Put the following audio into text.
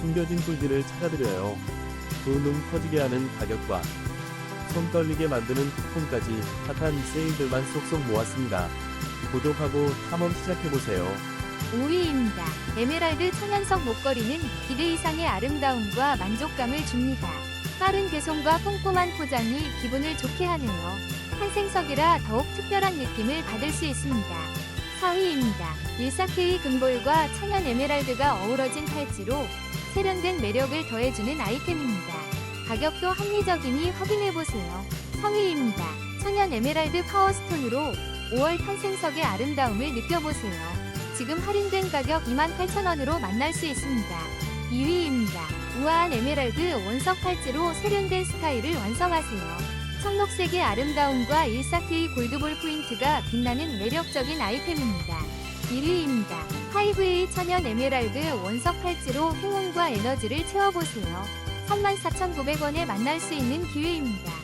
숨겨진 꿀들을 찾아드려요. 두눈 터지게 하는 가격과 손 떨리게 만드는 쿠폰까지 핫한 세일들만 쏙쏙 모았습니다. 구독하고 탐험 시작해보세요. 5위입니다. 에메랄드 천연석 목걸이는 기대 이상의 아름다움과 만족감을 줍니다. 빠른 배송과 꼼꼼한 포장이 기분을 좋게 하네요. 한생석이라 더욱 특별한 느낌을 받을 수 있습니다. 4위입니다. 일사케이 금볼과 천연 에메랄드가 어우러진 팔찌로 세련된 매력을 더해주는 아이템입니다. 가격도 합리적이니 확인해보세요. 3위입니다. 천연 에메랄드 파워스톤으로 5월 탄생석의 아름다움을 느껴보세요. 지금 할인된 가격 28,000원으로 만날 수 있습니다. 2위입니다. 우아한 에메랄드 원석 팔찌로 세련된 스타일을 완성하세요. 청록색의 아름다움과 일사케이 골드볼 포인트가 빛나는 매력적인 아이템입니다. 1위입니다. 5A 천연 에메랄드 원석 팔찌로 행운과 에너지를 채워보세요. 34,900원에 만날 수 있는 기회입니다.